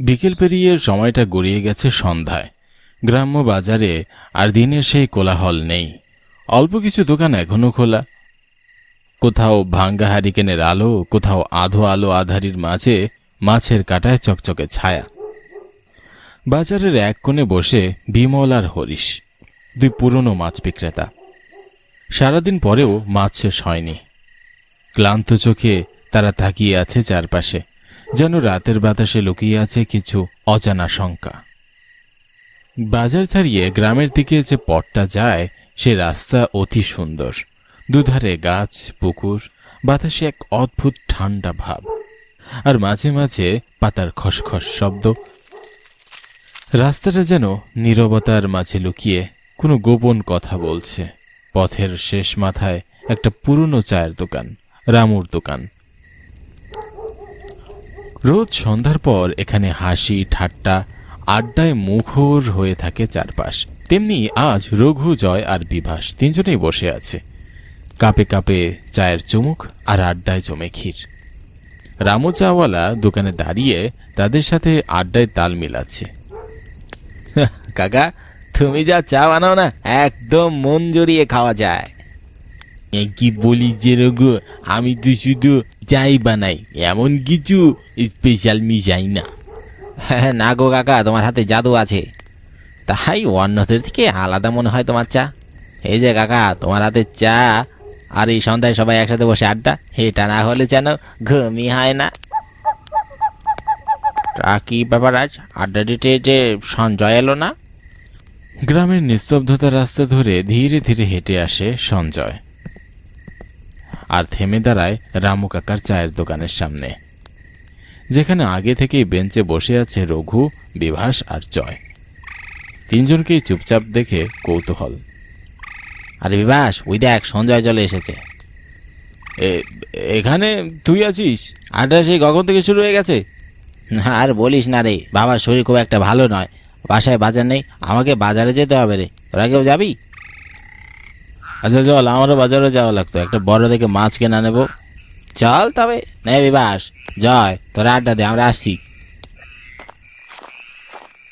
বিকেল পেরিয়ে সময়টা গড়িয়ে গেছে সন্ধ্যায়। গ্রাম্য বাজারে আর দিনের সেই কোলাহল নেই। অল্প কিছু দোকান এখনও খোলা। কোথাও ভাঙ্গা হারিকেনের আলো, কোথাও আধো আলো আধারির মাঝে মাছের কাটায় চকচকে ছায়া। বাজারের এক কোণে বসে বিমল আর হরিশ, দুই পুরনো মাছ বিক্রেতা। সারাদিন পরেও মাছ শেষ হয়নি। ক্লান্ত চোখে তারা তাকিয়ে আছে চারপাশে। যেন রাতের বাতাসে লুকিয়ে আছে কিছু অজানা শঙ্কা। বাজার ছাড়িয়ে গ্রামের দিকে যে পথটা যায়, সে রাস্তা অতি সুন্দর। দুধারে গাছ, পুকুর, বাতাসে এক অদ্ভুত ঠান্ডা ভাব। আর মাঝে মাঝে পাতার খসখস শব্দ। রাস্তাটা যেন নীরবতার মাঝে লুকিয়ে কোনো গোপন কথা বলছে। পথের শেষ মাথায় একটা পুরনো চায়ের দোকান, রামুর দোকান। রোজ সন্ধ্যার পর এখানে হাসি, ঠাট্টা, আড্ডায় মুখর হয়ে থাকে চারপাশ। তেমনি আজ রঘু জয় আর বিভাস তিনজনেই বসে আছে। কাপে কাপে চায়ের চুমুক আর আড্ডায় জমে ক্ষীর। রামু চাওয়ালা দোকানে দাঁড়িয়ে তাদের সাথে আড্ডায় তাল মিলাচ্ছে। কাকা, তুমি যা চা বানাও না, একদম মন জড়িয়ে খাওয়া যায়। কি বলি যে রঘু, আমি তো শুধু চাই বানাই, এমন কিছু স্পেশাল মিশাই না। হ্যাঁ না গো কাকা, তোমার হাতে জাদু আছে। তাই অন্যদের থেকে আলাদা মনে হয় তোমার চা। এই যে কাকা, তোমার হাতে চা আর এই সন্ধ্যায় সবাই একসাথে বসে আড্ডা, এটা না হলে যেন ঘুমই হয় না। তা কি ব্যাপার আজ? আড্ডা দিতে যে সঞ্জয় এলো না? গ্রামের নিস্তব্ধতা রাস্তা ধরে ধীরে ধীরে হেঁটে আসে সঞ্জয়। আর থেমে দাঁড়ায় রামু কাকার চায়ের দোকানের সামনে। যেখানে আগে থেকেই বেঞ্চে বসে আছে রঘু বিভাস আর জয়। তিনজনকেই চুপচাপ দেখে কৌতূহল। আরে বিভাস ওই দেখ সঞ্জয় চলে এসেছে। এখানে তুই আছিস? আড্ডা সেই গগন থেকে শুরু হয়ে গেছে। আর বলিস না রে বাবার শরীর খুব একটা ভালো নয়। বাসায় বাজার নেই আমাকে বাজারে যেতে হবে রে। তোরা কেউ যাবি? আচ্ছা চল আমারও বাজারে যাওয়া লাগতো। একটা বড় দেখে মাছ কেনা নেব চল তবে। নে বিবাস জয় তোরা আড্ডা দে আমরা আসছি।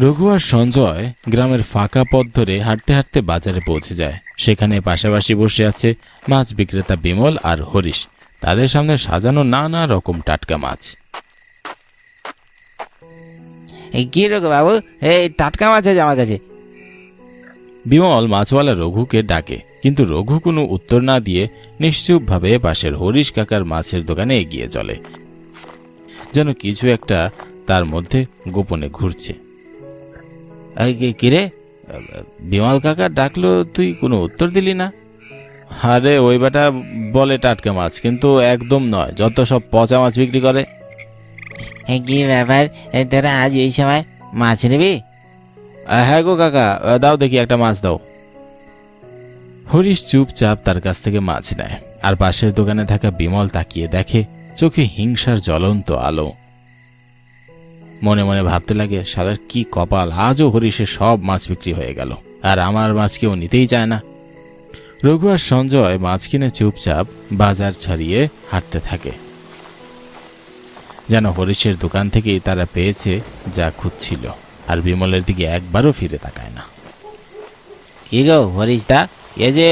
রঘু আর সঞ্জয় গ্রামের ফাঁকা পথ ধরে হাঁটতে হাঁটতে বাজারে পৌঁছে যায়। সেখানে পাশাপাশি বসে আছে মাছ বিক্রেতা বিমল আর হরিশ। তাদের সামনে সাজানো নানা রকম টাটকা মাছ। এই কি রকম বাবু? এই টাটকা মাছ আছে আমার কাছে। বিমল মাছওয়ালা রঘুকে ডাকে। কিন্তু রঘু কোনো উত্তর না দিয়ে নিশ্চুপভাবে পাশের হরিশ কাকার মাছের দোকানে এগিয়ে চলে। যেন কিছু একটা তার মধ্যে গোপনে ঘুরছে। এই কি- কি রে? বিমল কাকা ডাকলো তুই কোনো উত্তর দিলি না? আরে ওই বেটা বলে টাটকা মাছ কিন্তু একদম নয় যত সব পচা মাছ বিক্রি করে। কি ব্যাপার? তোরা আজ এই সময় মাছ নেবি? হ্যাঁ গো কাকা দাও দেখি একটা মাছ দাও। হরিশ চুপচাপ তার কাছ থেকে মাছ নেয়, আর পাশের দোকানে থাকা বিমল তাকিয়ে দেখে চোখে হিংসার জ্বলন্ত আলো। মনে মনে ভাবতে লাগে সাদার কি কপাল, আজও হরিশের সব মাছ বিক্রি হয়ে গেল, আর আমার মাছ কেউ নিতেই চায় না। রঘু আর সঞ্জয় মাছ কিনে চুপচাপ বাজার ছাড়িয়ে হাঁটতে থাকে। যেন হরিশের দোকান থেকেই তারা পেয়েছে যা খুঁজছিল, আর বিমলের দিকে একবারও ফিরে তাকায় না। কি গো হরিশ দা? এ যে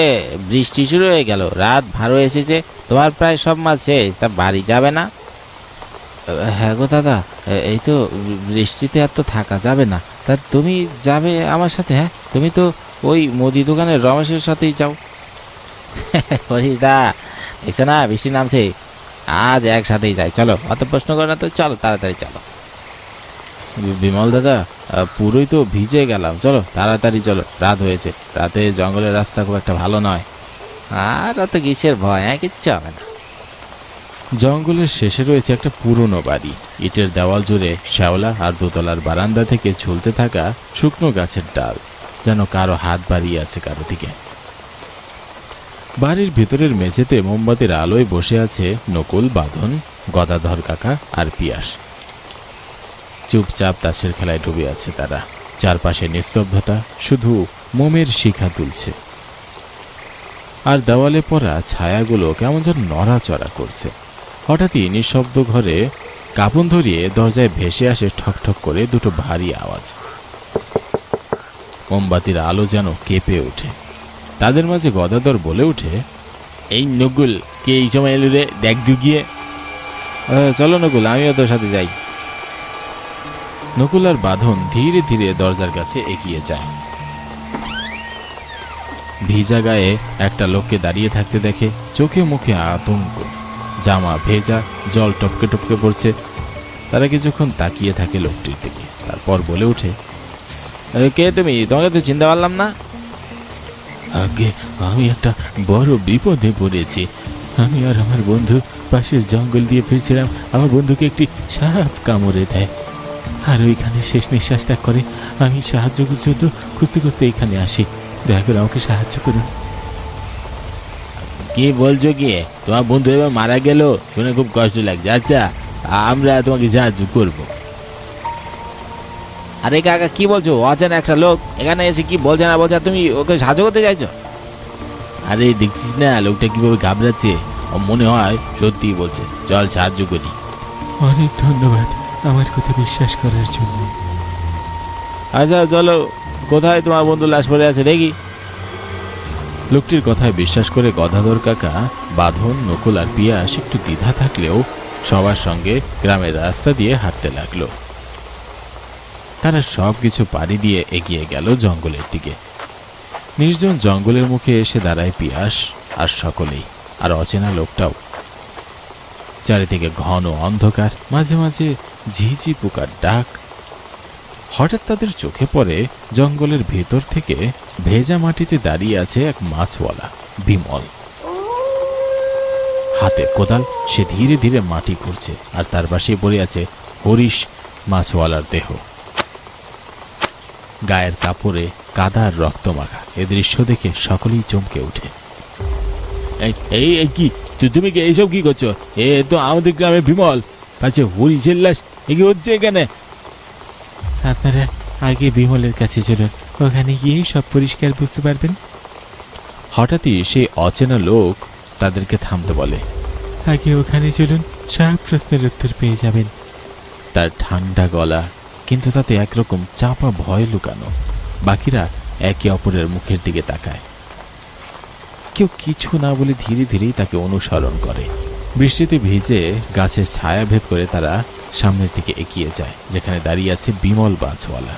বৃষ্টি শুরু হয়ে গেল রাত ভালো এসেছে তোমার প্রায় সব মাছ শেষ তা বাড়ি যাবে না? হ্যাঁ গো দাদা এই তো বৃষ্টিতে আর তো থাকা যাবে না। তা তুমি যাবে আমার সাথে হ্যাঁ? তুমি তো ওই মুদি দোকানের রমেশের সাথেই যাও। দা দেখছ না বৃষ্টি নামছে। আজ একসাথেই যাই চলো অত প্রশ্ন করো না তো চলো তাড়াতাড়ি চলো। বিমল দাদা পুরোই তো ভিজে গেলাম। চলো, তাড়াতাড়ি চলো, রাত হয়েছে। রাতে জঙ্গলের রাস্তা খুব একটা ভালো নয়। আর অত কিসের ভয় হ্যাঁ কিচ্ছু হবে না। জঙ্গলের শেষে রয়েছে একটা পুরনো বাড়ি। ইটের দেওয়াল জুড়ে শ্যাওলা আর দোতলার বারান্দা থেকে ঝুলতে থাকা শুকনো গাছের ডাল, যেন কারও হাত বাড়িয়ে আছে কারও দিকে। বাড়ির ভেতরের মেঝেতে মোমবাতির আলোয় বসে আছে নকুল, বাঁধন, গদাধর কাকা আর পিয়াস। চুপচাপ তাসের খেলায় ডুবে আছে তারা। চারপাশে নিস্তব্ধতা, শুধু মোমের শিখা তুলছে আর দেওয়ালে পড়া ছায়াগুলো কেমন যেন নড়াচড়া করছে। হঠাৎই নিঃশব্দ ঘরে কাপন ধরিয়ে দরজায় ভেসে আসে ঠক ঠক করে দুটো ভারী আওয়াজ। মোমবাতির আলো যেন কেঁপে ওঠে। তাদের মাঝে গদাদর বলে ওঠে, এই নকুল, কে এই সময় এলো রে? দেখ দুগিয়ে চলো নকুল, আমিও তোর সাথে যাই। নকুল আর বাঁধন ধীরে ধীরে দরজার কাছে এগিয়ে যায়। ভিজা গায়ে একটা লোককে দাঁড়িয়ে থাকতে দেখে চোখে মুখে আতঙ্ক। জামা ভেজা, জল টপকে টপকে পড়ছে। তারা কিছুক্ষণ তাকিয়ে থাকে লোকটির দিকে, তারপর বলে ওঠে কে তুমি? তোমাকে তো চিনতে পারলাম না? আগে আমি একটা বড় বিপদে পড়েছি। আমি আর আমার বন্ধু পাশের জঙ্গল দিয়ে ফিরছিলাম। আমার বন্ধুকে একটি সাপ কামড়ে দেয়। আর ওইখানে শেষ নিঃশ্বাস ত্যাগ করে আমি সাহায্যের জন্য খুঁজতে খুঁজতে এখানে আসি। দয়া করে আমাকে সাহায্য করুন। কি বলছো কি? তোমার বন্ধু এবার মারা গেল শুনে খুব কষ্ট লাগছে। আচ্ছা আমরা তোমাকে সাহায্য করব। আরে কাকা কি বলছো? অচেনা একটা লোক। এখানে এসে কি বলছে না বলছে? তুমি ওকে সাহায্য করতে চাইছো? আরে দেখছিস না লোকটা কীভাবে ঘাবড়াচ্ছে? ও মনে হয় সত্যিই বলছে চল সাহায্য করি। অনেক ধন্যবাদ। আমার কথা বিশ্বাস করার জন্য। আচ্ছা চলো। কোথায় তোমার বন্ধু লাশ পড়ে আছে দেখি? লোকটির কথায় বিশ্বাস করে গদাধর কাকা, বাঁধন, নকুল আর পিয়াস একটু দ্বিধা থাকলেও সবার সঙ্গে গ্রামের রাস্তা দিয়ে হাঁটতে লাগল। তারা সব কিছু পাড়ি দিয়ে এগিয়ে গেল জঙ্গলের দিকে। নির্জন জঙ্গলের মুখে এসে দাঁড়ায় পিয়াস আর সকলেই, আর অচেনা লোকটাও। চারিদিকে ঘন অন্ধকার, মাঝে মাঝে ঝিঝি পোকার ডাক। হঠাৎ তাদের চোখে পড়ে জঙ্গলের ভেতর থেকে ভেজা মাটিতে দাঁড়িয়ে আছে এক মাছওয়ালা, বিমল। হাতে কোদাল, সে ধীরে ধীরে মাটি খুঁড়ছে আর তার পাশে পড়ে আছে হরিশ, মাছওয়ালার দেহ। গায়ের কাপড়ে কাদার রক্ত মাখা এ দৃশ্য দেখে সকলেই চমকে ওঠে। এই কি? তুমি কি এইসব কি করছ? এ তো আমাদের গ্রামে বিমল। পাচ্ছে হরিশের লাশ এ কি হচ্ছে এখানে। আপনারা আগে বিমলের কাছে চলুন ওখানে গিয়ে সব পরিষ্কার বুঝতে পারবেন। হঠাৎই সেই অচেনা লোক তাদেরকে থামতে বলে। আগে ওখানে চলুন সব প্রশ্নের উত্তর পেয়ে যাবেন। তার ঠান্ডা গলা কিন্তু তাতে একরকম চাপা ভয় লুকানো। বাকিরা একে অপরের মুখের দিকে তাকায়। কেউ কিছু না বলে ধীরে ধীরেই তাকে অনুসরণ করে। বৃষ্টিতে ভিজে গাছের ছায়া ভেদ করে তারা সামনের দিকে এগিয়ে যায়, যেখানে দাঁড়িয়ে আছে বিমল বাঁচওয়ালা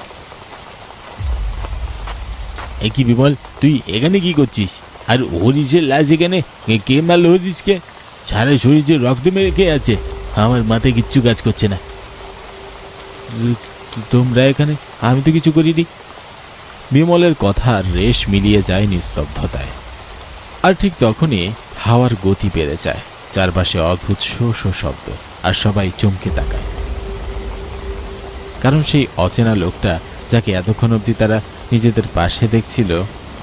এ কি বিমল, তুই এখানে কি করছিস? আর হরিশের লাশ এখানে কে- মারল হরিশকে সারা শরীর যে রক্ত মেরে আছে, আমার মাথায় কিচ্ছু কাজ করছে না। তোমরা এখানে, আমি তো কিছু করিনি। বিমলের কথা রেশ মিলিয়ে যায় নিস্তব্ধতায়। আর ঠিক তখনই হাওয়ার গতি বেড়ে যায়। চারপাশে অদ্ভুত শো শো শব্দ, আর সবাই চমকে তাকায়। কারণ সেই অচেনা লোকটা যাকে এতক্ষণ অবধি তারা নিজেদের পাশে দেখছিল,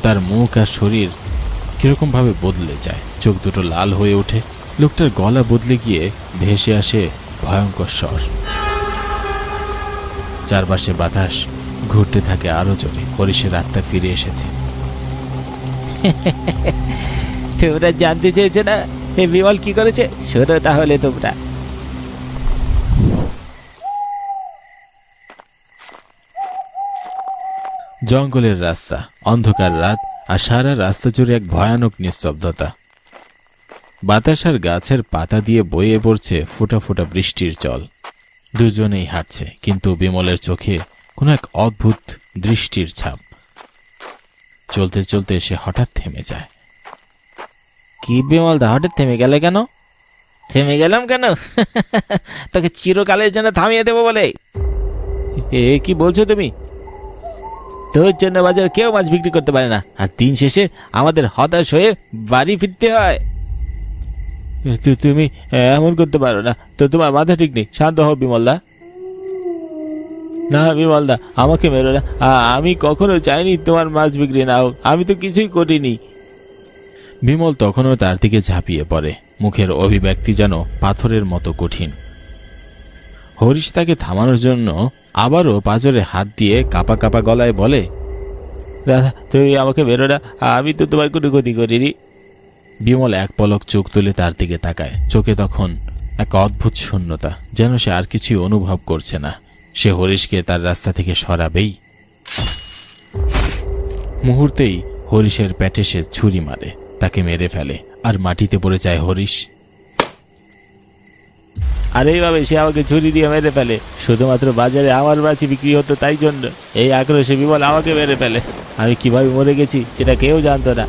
তার মুখ আর শরীর কিরকমভাবে বদলে যায়। চোখ দুটো লাল হয়ে ওঠে, লোকটার গলা বদলে গিয়ে ভেসে আসে ভয়ঙ্কর স্বর। চারপাশে বাতাস ঘুরতে থাকে আরও জোরে হরিশের আত্মা ফিরে এসেছে। তোমরা জানতে চেয়েছো না বিমল কি করেছে? শোনো তাহলে তোমরা। জঙ্গলের রাস্তা, অন্ধকার রাত আর সারা রাস্তা জুড়ে এক ভয়ানক নিস্তব্ধতা। বাতাস আর গাছের পাতা দিয়ে বয়ে পড়ছে ফোঁটা ফোঁটা বৃষ্টির জল। দুজনেই হাঁটছে, কিন্তু বিমলের চোখে কোনো এক অদ্ভুত দৃষ্টির ছাপ। চলতে চলতে সে হঠাৎ থেমে যায়। কি বিমল দা, হঠাৎ থেমে গেলে কেন? থেমে গেলাম কেন? তোকে চিরকালের জন্য থামিয়ে দেবো বলে। এ, কি বলছো তুমি? তোর জন্য বাজারে কেউ মাছ বিক্রি করতে পারে না। আর দিন শেষে আমাদের হতাশ হয়ে বাড়ি ফিরতে হয়। তুমি এমন করতে পারো না। তো তোমার মাথা ঠিক নেই। শান্ত হও বিমলদা না বিমলদা আমাকে মেরো না। আমি কখনো চাইনি তোমার মাছ বিক্রি না হোক। আমি তো কিছুই করিনি। বিমল তখনও তার দিকে ঝাঁপিয়ে পড়ে। মুখের অভিব্যক্তি যেন পাথরের মতো কঠিন। হরিশ তাকে থামানোর জন্য আবারও পাজরে হাত দিয়ে কাপা কাপা গলায় বলে, দাদা, তুমি আমাকে বেরো না, আমি তো তোমার কোনো ক্ষতি করিনি। বিমল এক পলক চোখ তুলে তার দিকে তাকায়। চোখে তখন এক অদ্ভুত শূন্যতা, যেন সে আর কিছুই অনুভব করছে না। সে হরিশকে তার রাস্তা থেকে সরাবেই। মুহূর্তেই হরিশের প্যাটে সে ছুরি মারে। তাকে মেরে ফেলে আর মাটিতে পড়ে যায় হরিশ। আর এইভাবে সে আমাকে ছুরি দিয়ে মেরে ফেলে। শুধুমাত্র বাজারে আমার মাছি বিক্রি হতো তাই জন্য এই আক্রোশে বিমল আমাকে মেরে ফেলে। আমি কীভাবে মরে গেছি সেটা কেউ জানতো না।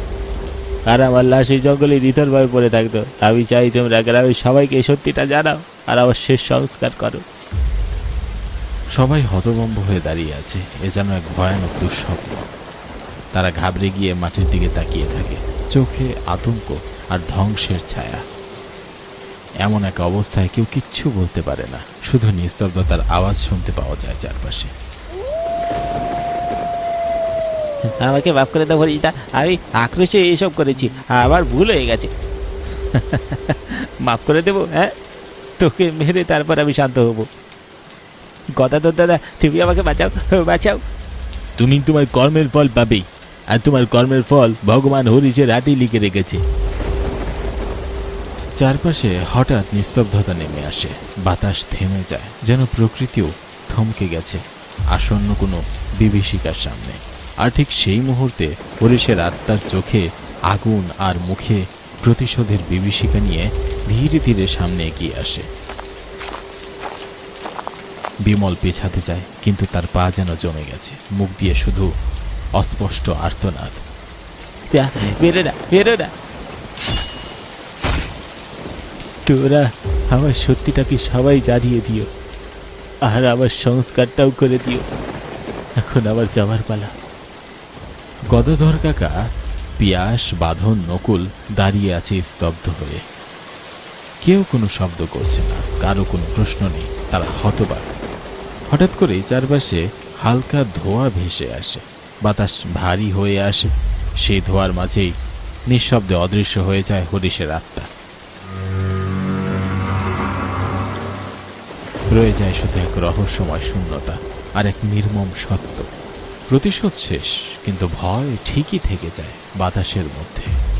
আর আমার লাশ এই জঙ্গলে নিথরভাবে পড়ে থাকতো। আমি চাই তোমরা গ্রামের সবাইকে সত্যিটা জানাও আর আমার শেষ সংস্কার করো। সবাই হতভম্ব হয়ে দাঁড়িয়ে আছে এ যেন এক ভয়ানক দুঃস্বপ্ন। তারা ঘাবড়ে গিয়ে মাটির দিকে তাকিয়ে থাকে। চোখে আতঙ্ক আর ধ্বংসের ছায়া। এমন এক অবস্থায় কেউ কিচ্ছু বলতে পারে না শুধু নিস্তব্ধতার আওয়াজ শুনতে পাওয়া যায় চারপাশে। আমাকে মাফ করে দাও হরিতা আমি আক্রোশে এইসব করেছি আবার ভুল হয়ে গেছে। মাফ করে দেবো হ্যাঁ? তোকে মেরে তারপর আমি শান্ত হব। কথা তোর দাদা তুমি আমাকে বাঁচাও বাঁচাও। তুমি তোমার কর্মের ফল পাবেই। আর তোমার কর্মের ফল ভগবান হরিশের হাতেই লিখে রেখেছে। চারপাশে হঠাৎ নিস্তব্ধতা নেমে আসে। বাতাস থেমে যায়, যেন প্রকৃতিও থমকে গেছে। আসন্ন কোনো বিভীষিকার সামনে। আর ঠিক সেই মুহূর্তে হরিশের আত্মার চোখে আগুন আর মুখে প্রতিশোধের বিভীষিকা নিয়ে ধীরে ধীরে সামনে এগিয়ে আসে। বিমল পেছাতে যায়, কিন্তু তার পা যেন জমে গেছে। মুখ দিয়ে শুধু অস্পষ্ট আর্তনাদ। বেরো না বেরো না। তোরা আমার সত্যিটাকে সবাই জানিয়ে দিও আর আমার সংস্কারটাও করে দিও। এখন আবার যাওয়ার পালা। গদাধর কাকা পিয়াস বাঁধন নকুল দাঁড়িয়ে আছে স্তব্ধ হয়ে। কেউ কোনো শব্দ করছে না কারও কোনো প্রশ্ন নেই তারা হতবাক। হঠাৎ করে চারপাশে হালকা ধোঁয়া ভেসে আসে। বাতাস ভারী হয়ে আসে। সেই ধোয়ার মাঝেই নিঃশব্দে অদৃশ্য হয়ে যায় হরিশের আত্মা। রয়ে যায় শুধু এক রহস্যময় শূন্যতা আর এক নির্মম সত্য। প্রতিশোধ শেষ, কিন্তু ভয় ঠিকই থেকে যায় বাতাসের মধ্যে।